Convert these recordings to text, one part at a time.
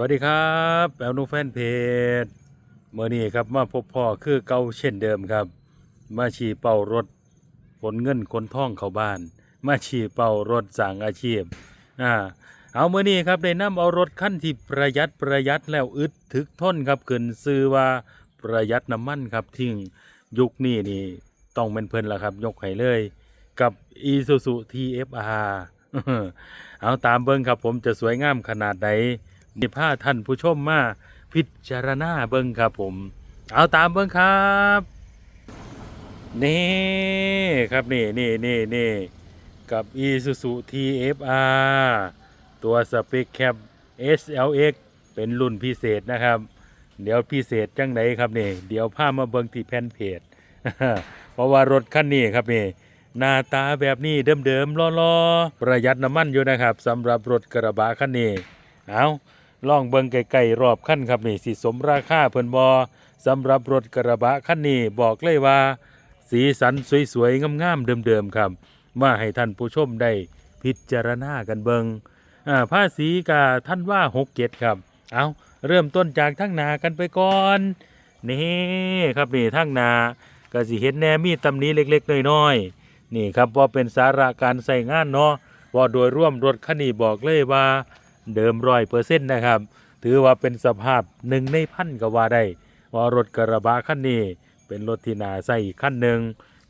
วัสดีครับแอลนูแฟนเพจเมื่อนี้ครับมาพบพ่อคือเก่าเช่นเดิมครับ มาฉีเป่ารถขนเงินขนท่องเข้าบ้าน มาฉีเป่ารถสั่งอาชีพอ่าเอาเมื่อนี้ครับได้นำเอารถขั้นที่ประหยัดประหยัดแล้วอึดถึกทนครับขึ้นซื้อว่าประหยัดน้ำมันครับทิ้งยุคนี้นี่ต้องเป็นเพลินละครับ ยกให้เลย กับ Isuzu TFR เอาตามเบิ้งครับผมจะสวยงามขนาดไหน นี่พาท่านผู้ชมมาพิจารณาเบิ้งครับผม เอาตามเบิ้งครับ นี่ครับนี่นี่นี่นี่กับ Isuzu TFR ตัวสเปคแคป SLX เป็นรุ่นพิเศษนะครับ เดี๋ยวพิเศษจังไหนครับนี่ เดี๋ยวพามาเบิ้งที่แผ่นเพจ เพราะว่ารถคันนี้ครับนี่หน้าตาแบบนี้เดิมๆล้อๆ ประหยัดน้ำมันอยู่นะครับสำหรับรถกระบะคันนี้ เอา ลองเบิ่งไกลๆรอบคันครับนี่สิสมราคาเพิ่นบอสำหรับรถกระบะคันนี้บอกเลยว่า สีสันสวยๆงามๆเดิมๆครับ มาให้ท่านผู้ชมได้พิจารณากันเบิงอ่าภาษีกาท่านว่าหกเจ็ดครับ เอาเริ่มต้นจากทั้งนากันไปก่อนนี่ครับนี่ทั้งนาก็สิเห็นแหนมีตำนี้เล็กๆน้อยๆนี่ครับว่าเป็นสาระการใส่งานเนาะว่าโดยร่วมรถคันนี้บอกเลยว่า เดิมร้อยเปอร์เซ็นต์นะครับ ถือว่าเป็นสภาพหนึ่งในพันก็ว่าได้ว่ารถกระบะคันนี้ เป็นรถที่นาใส่อีกคันหนึ่ง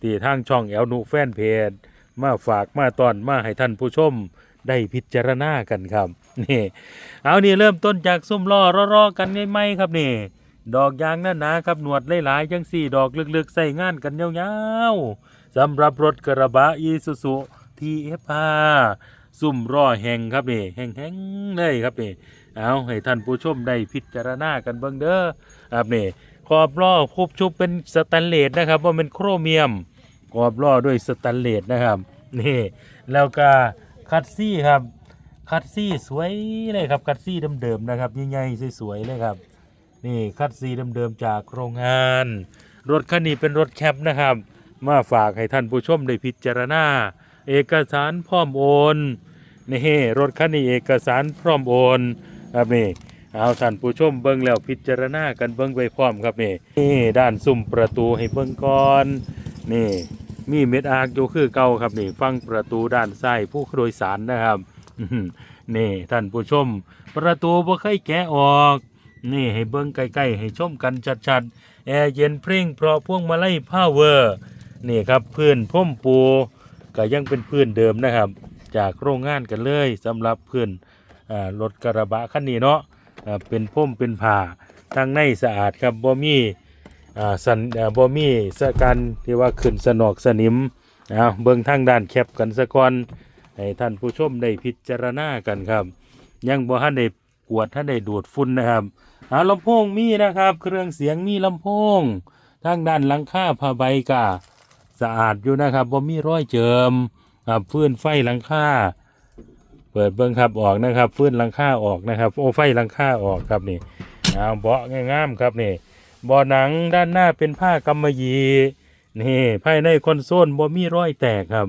ที่ทางช่องแอลนูแฟนเพจมาฝากมาตอนมาให้ท่านผู้ชมได้พิจารณากันครับนี่เอานี่เริ่มต้นจากส้มล้อรอๆกันไม่ไหมครับนี่ ดอกยางหนาหนาๆครับหนวดหลายๆจังสี่ดอกลึกๆ ใส่งานกันยาวๆสำหรับรถกระบะอีซูซูทีเอฟ ซุ่มร่อแห่งครับนี่แห่งๆเลยครับนี่เอาให้ท่านผู้ชมได้พิจารณากันเบิ่งเด้อครับนี่ขอบล้อคุบชุบเป็นสแตนเลสนะครับว่าเป็นโครเมียมขอบล้อด้วยสแตนเลสนะครับนี่แล้วก็คัดซี่ครับคัดซี่สวยเลยครับคัดซี่เดิมๆนะครับใหญ่ๆสวยๆเลยครับนี่คัดซี่เดิมๆจากโรงงาน รถคันนี้เป็นรถแคปนะครับ มาฝากให้ท่านผู้ชมได้พิจารณา เอกสารพร้อมโอน นี่รถคันนี้เอกสารพร้อมโอนครับนี่เอาท่านผู้ชมเบิ่งแล้วพิจารณากันเบิ่งไปพร้อมครับนี่นี่ด้านซุ้มประตูให้เบิ่งก่อนนี่มีเม็ดอาร์กอยู่คือเก่าครับนี่ฟังประตูด้านซ้ายผู้โดยสารนะครับนี่ท่านผู้ชม ประตูบ่เคยแกะออก นี่ให้เบิ่งใกล้ๆให้ชมกันชัดๆแอร์เย็นเพร่งเพราะพวงมาลัยพาวเวอร์นี่ครับพื้นพ่มปูก็ยังเป็นพื้นเดิมนะครับ จากโรงงานกันเลยสำหรับพื้นอ่ารถกระบะคันนี้เนาะเป็นพุ่มเป็นผ่าทางในสะอาดครับบ่มีสันบ่มีสะการที่ว่าขึ้นสนอกสนิมเอาเบิ่งทางด้านแคบกันซะก่อนให้ท่านผู้ชมได้พิจารณากันครับ ยังบ่ทันได้กวดท่านได้ดูดฝุ่นนะครับหาลำโพงมีนะครับ เครื่องเสียงมีลำโพงทางด้านหลังคาผ้าใบกาสะอาดอยู่นะครับบ่มีรอยเจิม ครับฟื้นไฟหลังคาเปิดเบิ้งครับออกนะครับฟื้นหลังคาออกนะครับ โอ้ไฟหลังคาออกครับนี่เอาเบาะง่ามๆครับนี่เบาะหนังด้านหน้าเป็นผ้ากำมะหยี่นี่ภายในคอนโซลบ่มีรอยแตกครับ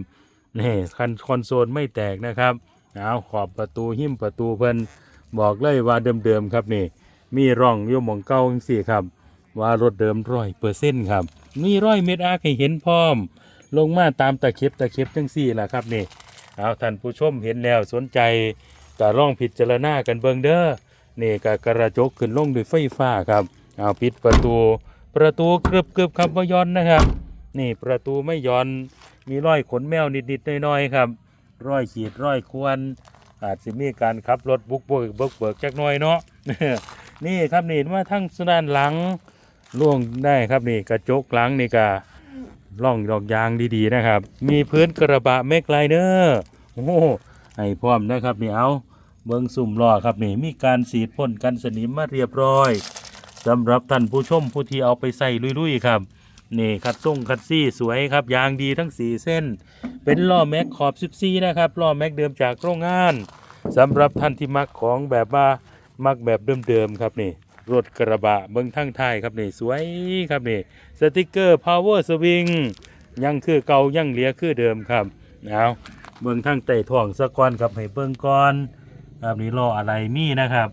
นี่คันคอนโซลไม่แตกนะครับเอาขอบประตูหิ้มประตูเพิ่นบอกเลยว่าเดิมๆครับนี่ มีร่องอยู่หมองเก่าจังซี่ครับ ว่ารถเดิมร้อยเปอร์เซ็นต์ครับ มีร้อยเม็ดอาร์คให้เห็นพร้อม ลงมาตามตะเข็บตะเข็บจังซี่แหละครับนี่เอาท่านผู้ชมเห็นแล้วสนใจก็ลองพิดจรณากันเบิงเด้อนี่ก็กระจกขึ้นลงด้วยไฟฟ้าครับเอาปิดประตูประตูเกือบเกือบครับว่าย้อนนะครับ นี่ประตูไม่ย้อนมีรอยขนแมวนิดๆน้อยๆครับรอยขีดรอยควรอาจจะมีการขับรถบุกเบิกเบิกเบิกจักน่อยเนาะนี่ครับนี่มาทั้งด้านหลังล่วงได้ครับนี่กระจกหลังนี่ก็ ล่องดอกยางดีๆนะครับ มีพื้นกระบะเมกไลเนอร์โอ้ให้พร้อมนะครับนี่เอาเบิ้งสุ่มล้อครับนี่มีการสีดพ่นกันสนิมมาเรียบร้อยสำหรับท่านผู้ชมผู้ที่เอาไปใส่ลุยๆครับนี่คัดส่งคัดซี่สวยครับยางดีทั้งสีเส้น เป็นล้อแม็กขอบ14นะครับล้อแม็กเดิมจากโรงงานสำหรับท่านที่มักของแบบว่ามักแบบเดิมๆครับนี่ รถกระบะเบิ้งทั้งท้ายครับนี่สวยครับนี่สติกเกอร์ power swing ยังคือเก่ายังเหลียคือเดิมครับเอาเบิ่งทั้งไต่ถ่วงสะก้อนครับให้เบิ่งก่อนครับนี่ล้ออะไรมีนะครับ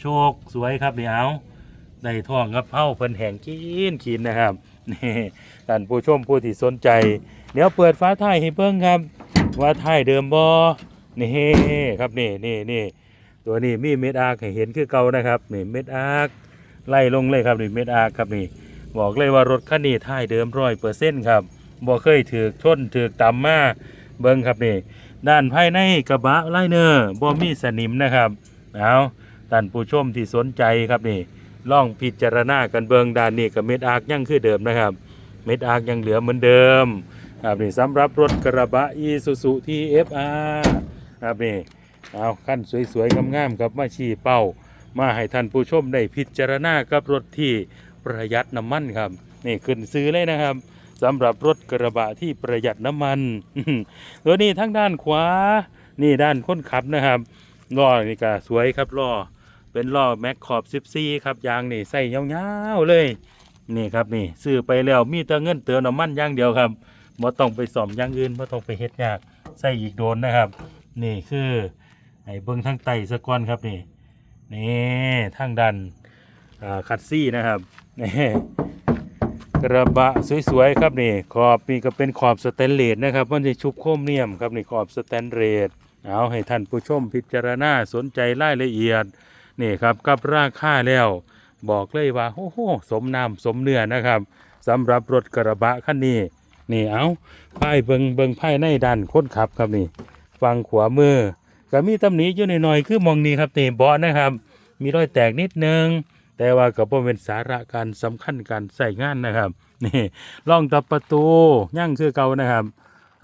โชคสวยครับนี่เอาได้ท่องกับเผาเพิ่นแห่งกินกินนะครับนี่ท่านผู้ชมผู้ที่สนใจ เดี๋ยวเปิดฟ้าท้ายให้เบิ่งครับ ว่าท้ายเดิมบ่นี่ครับนี่นี่นี่ ตัวนี้มีเม็ดอาร์คให้เห็นคือเก่านะครับนี่เม็ดอาร์คไล่ลงเลยครับนี่เม็ดอาร์คครับนี่บอกเลยว่ารถคันนี้ท้ายเดิมร้อยเปอร์เซ็นต์ครับบ่เคยถือกชนถือต่ำมาเบิ่งครับนี่ด้านภายในกระบะไลเนอร์บ่มีสนิมนะครับเอาท่านผู้ชมที่สนใจครับนี่ลองพิจารณากันเบิ้งด้านนี้กับเม็ดอาร์คยังคือเดิมนะครับ เม็ดอาร์คยังเหลือเหมือนเดิมครับนี่สำหรับรถกระบะ Isuzu TFR ครับนี่ เอาขั้นสวยๆงามๆครับมาชี้เป้า มาให้ท่านผู้ชมได้พิจารณากับรถที่ประหยัดน้ำมันครับ นี่ขึ้นซื้อเลยนะครับสำหรับรถกระบะที่ประหยัดน้ำมันตัวนี้ทั้งด้านขวา นี่ด้านคนขับนะครับล้อนี่ก็สวยครับล้อเป็นล้อแม็กขอบ14ครับยางนี่ใส่ยาวๆเลยนี่ครับนี่ซื้อไปแล้วมีแต่เงินเติมน้ำมันอย่างเดียวครับบ่ต้องไปซ่อมอย่างอื่นบ่ต้องไปเฮ็ดยากใส่อีกโดนนะครับ นี่คือ ไอ้เบิ่งทางไตสะก่อนครับนี่นี่ทางดันคัดซี่นะครับนี่กระบะสวยๆครับนี่ขอบนี่ก็เป็นขอบสแตนเลสนะครับมันจะชุบโครเมียมครับนี่ขอบสแตนเลสเอาให้ท่านผู้ชมพิจารณาสนใจรายละเอียดนี่ครับกับราคาแล้ว บอกเลยว่าโอ้โหสมน้ำสมเนื้อนะครับสำหรับรถกระบะคันนี้นี่เอาป้ายเบิงเบิงภายในด้านคนขับครับนี่ฟังขวามือ ก็มีตำหนิอยู่หน่อยๆคือมองนี้ครับนี่เบาะนะครับ มีรอยแตกนิดนึง แต่ว่าก็บ่เป็นสาระการสำคัญการใส่งานนะครับนี่ร่องตับประตูย่างคือเก่านะครับ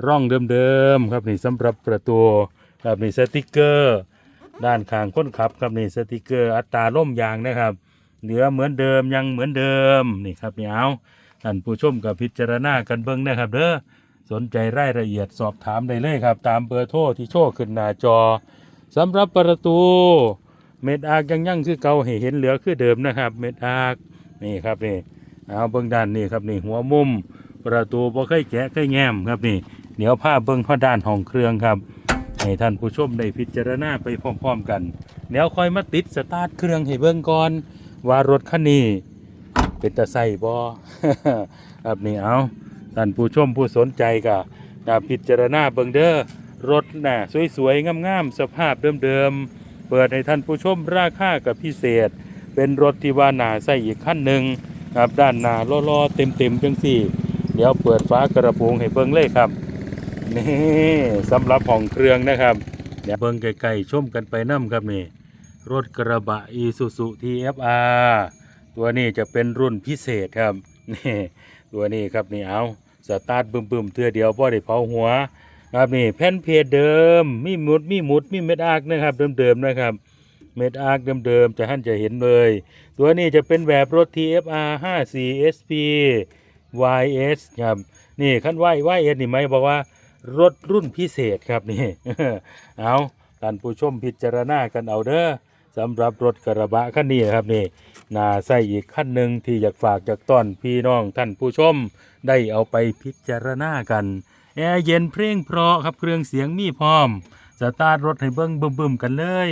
ร่องเดิมๆครับนี่สำหรับประตูครับนี่สติกเกอร์ ด้านข้างคนขับครับนี่สติกเกอร์อัตราล่มยางนะครับเหลือเหมือนเดิมยังเหมือนเดิมนี่ครับนี่เอาท่านผู้ชมกับพิจารณากันเบิ่งนะครับเด้อ สนใจรายละเอียดสอบถามได้เลยครับ ตามเบอร์โทรที่โชว์ขึ้นหน้าจอสำหรับประตูเม็ดอากยังยั่งคือเก่าให้เห็นเหลือคือเดิมนะครับ เม็ดอากนี่ครับนี่เอาเบิ่งด้านนี่ครับนี่หัวมุม ประตูบ่เคยแกะเคยแง้มครับนี่เดี๋ยวพาเบิ่งข้อด้านห้องเครื่องครับให้ท่านผู้ชมได้พิจารณาไปพร้อมๆกันเดี๋ยวค่อยมาติดสตาร์ทเครื่องให้เบิ่งก่อนว่ารถคันนี้เป็นตะไส่บ่ครับนี่เอา ท่านผู้ชมผู้สนใจก็พิจารณาเบิ่งเด้อรถน่ะสวยๆงามๆสภาพเดิมๆเปิดให้ท่านผู้ชมราคากับพิเศษ เป็นรถที่ว่าหนาใส่อีกขั้นหนึ่งครับด้านหน้าล้อๆเต็มๆจังสี่ เดี๋ยวเปิดฟ้ากระโปรงให้เบิ่งเลยครับนี่สำหรับห้องเครื่องนะครับเดี๋ยวเบิ่งไกลๆชมกันไปน้ำครับนี่รถกระบะ Isuzu TFR ตัวนี้จะเป็นรุ่นพิเศษครับนี่ ตัวนี้ครับนี่เอาสตาร์ทบึมๆเทื่อเดียวพอได้เผาหัวครับนี่แผ่นเพจเดิมมีหมุดมีหมุดมีเม็ดอาร์กนะครับเดิมๆนะครับเม็ดอาร์กเดิมๆจะท่านจะเห็นเลย ตัวนี้จะเป็นแบบรถ TFR 54 SP YS ครับนี่ขั้นไหวไหวเอ็ดนี่ไหมบอกว่ารถรุ่นพิเศษครับนี่ เอาท่านผู้ชมพิจารณากันเอาเด้อ สำหรับรถกระบะคันนี้ครับนี่นาใส่อีกขั้นหนึ่งที่อยากฝากจากต้อนพี่น้องท่านผู้ชม ได้เอาไปพิจารณากันแอร์เย็นเพลงเพราะครับเครื่องเสียงมีพร้อมสตาร์ทรถให้เบิ้งบึมๆกันเลย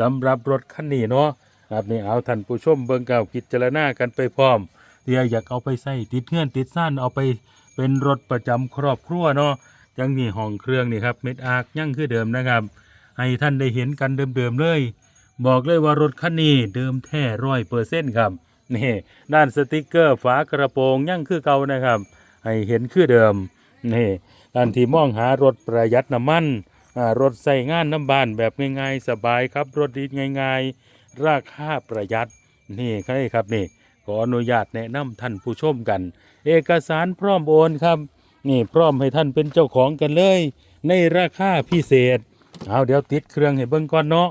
สำหรับรถคันนี้เนาะครับนี่เอาท่านผู้ชมเบิ้งเก่าพิจารณากันไปพร้อมเดี๋ยวอยากเอาไปใส่ติดเงื่อนติดซ่านเอาไปเป็นรถประจำครอบครัวเนาะยังมีห้องเครื่องนี่ครับเม็ดอาร์กยังคือเดิมนะครับ ให้ท่านได้เห็นกันเดิมๆเลย บอกเลยว่ารถคันนี้เดิมแท้ร้อยเปอร์เซ็นต์ครับนี่ด้านสติกเกอร์ฝากระโปรงยังคือเก่านะครับ ให้เห็นคือเดิมนี่ด้านที่มองหารถประหยัดน้ำมันรถใส่งานน้ำบานแบบง่ายๆ สบายครับ รถดีง่ายๆ ราคาประหยัดนี่ครครับนี่ขออนุญาตแนะนำท่านผู้ชมกัน เอกสารพร้อมโอนครับ นี่พร้อมให้ท่านเป็นเจ้าของกันเลย ในราคาพิเศษ เอาเดี๋ยวติดเครื่องให้เบิ่งก่อนเนาะ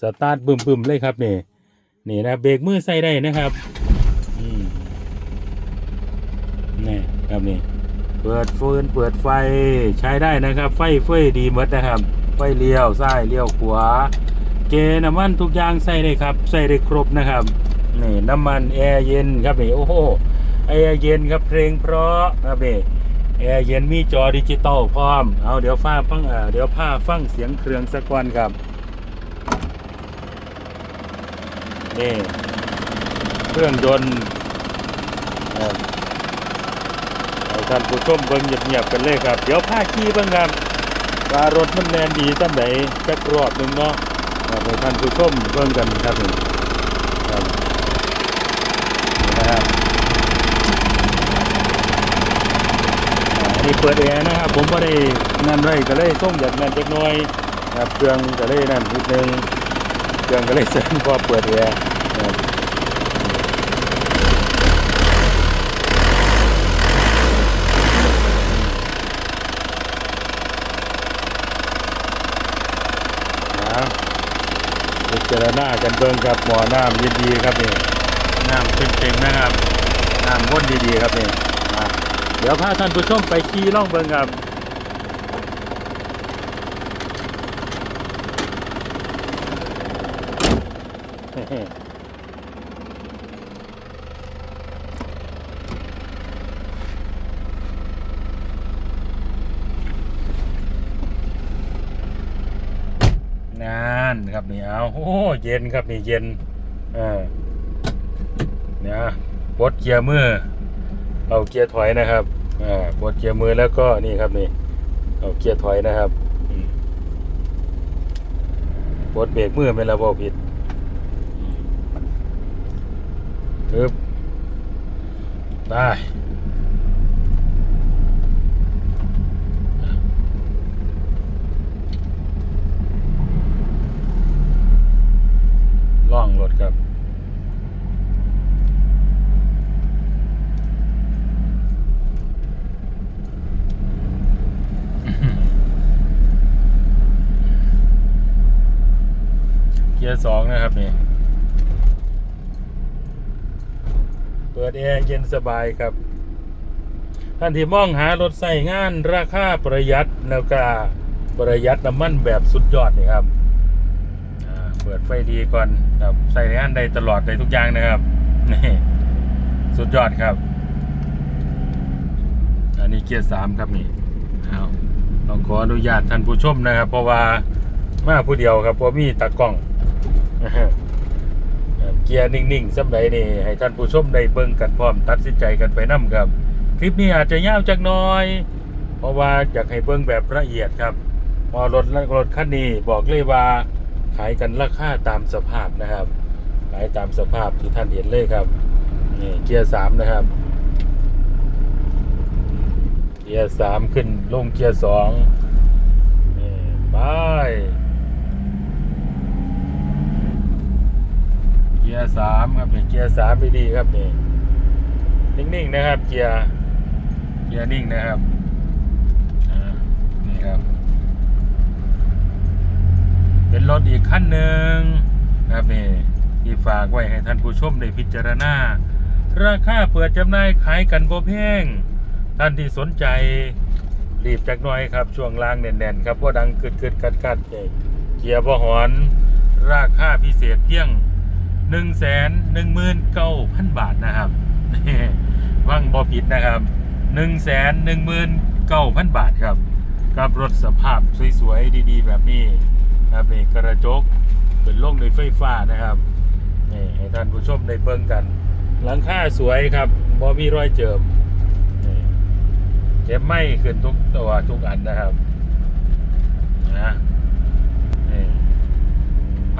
สตาร์ทบึมๆเลยครับนี่นี่นะเบรกมือใส่ได้นะครับนี่ครับนี่เปิดฟืนเปิดไฟใช้ได้นะครับ ไฟเฟยดีหมดนะครับ ไฟเลี้ยวซ้ายเลี้ยวขวา เกน้ำมันทุกอย่างใส่ได้ครับใส่ได้ครบนะครับนี่น้ำมันแอร์เย็นครับนี่โอ้โหแอร์เย็นครับเพลงเพราะครับนี่แอร์เย็นมีจอดิจิตอลพร้อมเอาเดี๋ยวฟ้าฟังเอ่อเดี๋ยวผ้าฟังเสียงเครื่องสักวันครับ นี่เครื่องยนต์อ่าให้ท่านผู้ชมเบิ่งเงียบๆกันเลยครับ เดี๋ยวพาขี่เบิ่งครับว่ารถมันแมนดีสันไหนจักรอบหนึงเนาะครับให้ท่านผู้ชมเบิ่งกันครับนี่นะครับอ่าอันนี้เปิดแอร์นะครับผมก็ได้นั่นไว้ก็เลยส่งจากนั่นจักหน่อยครับเครื่องก็เลยนั่นนิดนึง เครื่องก็เลยเส้นพอเปิดแอร์นะครับนะพิจารณากันเบิ่งครับหมอน้ำดีๆครับนี่น้ำเต็มๆนะครับน้ำวนดีๆครับนี่มาเดี๋ยวพาท่านผู้ชมไปขี่ล่องเบิ่งครับ นานครับนี่เอาโอ้เย็นครับนี่เย็น เอ่าเนี่ยปลดเกียร์มือเอาเกียร์ถอยนะครับอ่าปลดเกียร์มือแล้วก็นี่ครับนี่เอาเกียร์ถอยนะครับปลดเบรกมือไม่นละบ่ผิด ปึ๊บได้ล่องรถครับเกียร์สองนะครับนี่ เปิ ดแอร์เย็นสบายครับ ท่านที่มองหารถใส่งานราคาประหยัดแล้วก็ประหยัดน้ำมันแบบสุดยอดนี่ครับเปิดไฟดีก่อนครับใส่งานได้ตลอดได้ทุกอย่างนะครับนี่สุดยอดครับ อันนี้เกียร์สามครับนี่เอาต้องขออนุญาตท่านผู้ชมนะครับ เพราะว่ามาผู้เดียวครับเพราะมีตากล้อง เกียร์นิ่งๆสำหรับนี่ให้ท่านผู้ชมได้เบิ่งกันพร้อมตัดสินใจกันไปนํครับ คลิปนี้อาจจะยาวจักหน้อย เพราะว่าอยากให้เบิ่งแบบละเอียดครับพอรถรถคันนี้บอกเลยว่าขายกันราคาตามสภาพนะครับ ขายตามสภาพที่ท่านเห็นเลยครับนี่เกียร์สามนะครับ เกียร์สามขึ้นลงเกียร์สองนี่ไป เกียร์สามครับนี่เกียร์สามไปดีครับนี่นิ่งๆนะครับ เกียร์เกียร์นิ่งนะครับนี่ครับ เป็นรถอีกขั้นหนึ่งครับนี่ที่ฝากไว้ให้ท่านผู้ชมได้พิจารณา ราคาเปิดจำหน่ายขายกันบ่แพงท่านที่สนใจรีบจักหน่อยครับ ช่วงล่างแน่นๆครับเพราะดังกึดกึดกัดกัดๆเกียร์บ่หอน ราคาพิเศษเพียง หนึ่งแสนหนึ่งหมื่นเก้าพันบาทนะครับว่างบอผิดนะครับหนึ่งแสนหนึ่งหมื่นเก้าพันบาทครับ กับรถสภาพสวยๆดีๆ แบบนี้ครับนี่กระจกเป็นโล่งโดยไฟฟ้านะครับนี่ให้ท่านผู้ชมได้เบิ่งกัน หลังคาสวยครับบอมีรอยเจิมนี่เก็บไม่ขึ้นทุกตัวทุกอันนะครับนะ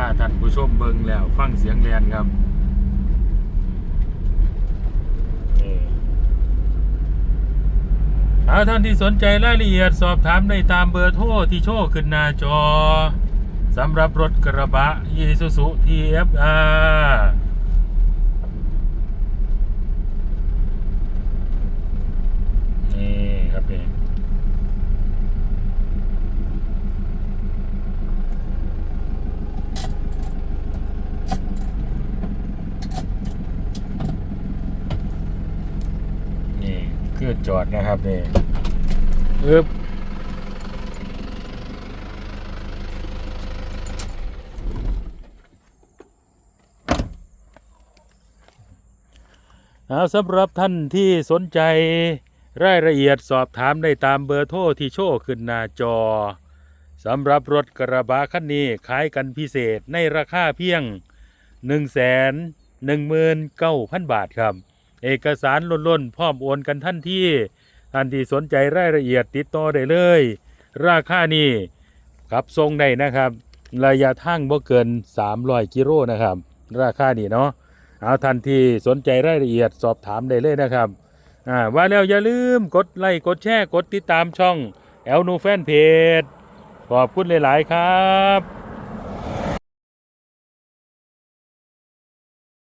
ถ้าท่านผู้ชมเบิ่งแล้ว ฟังเสียงแลนครับนี่ถ้าท่านที่สนใจรายละเอียดสอบถามได้ตามเบอร์โทรที่โชว์ขึ้นหน้าจอสำหรับรถกระบะ Isuzu TFR นี่ครับนี่ นี่ คือจอดนะครับนี่อึบเอาสำหรับท่านที่สนใจรายละเอียดสอบถามได้ตามเบอร์โทรที่โชว์ขึ้นหน้าจอสำหรับรถกระบะคันนี้ขายกันพิเศษในราคาเพียง 1 1 9 0 0 0 บาทครับ เอกสารล้นๆพร้อมโอนกันทันที่ท่านที่สนใจรายละเอียดติดต่อได้เลย ราคานี้กับทรงได้นะครับ ระยะทางบ่เกิน 300กิโลนะครับ ราคานี้เนาะเอาทันทีสนใจรายละเอียดสอบถามได้เลยนะครับอ่าว่าแล้วอย่าลืมกดไลค์กดแชร์กดติดตามช่องแอลนูแฟนเพจขอบคุณหลาย ๆ ครับ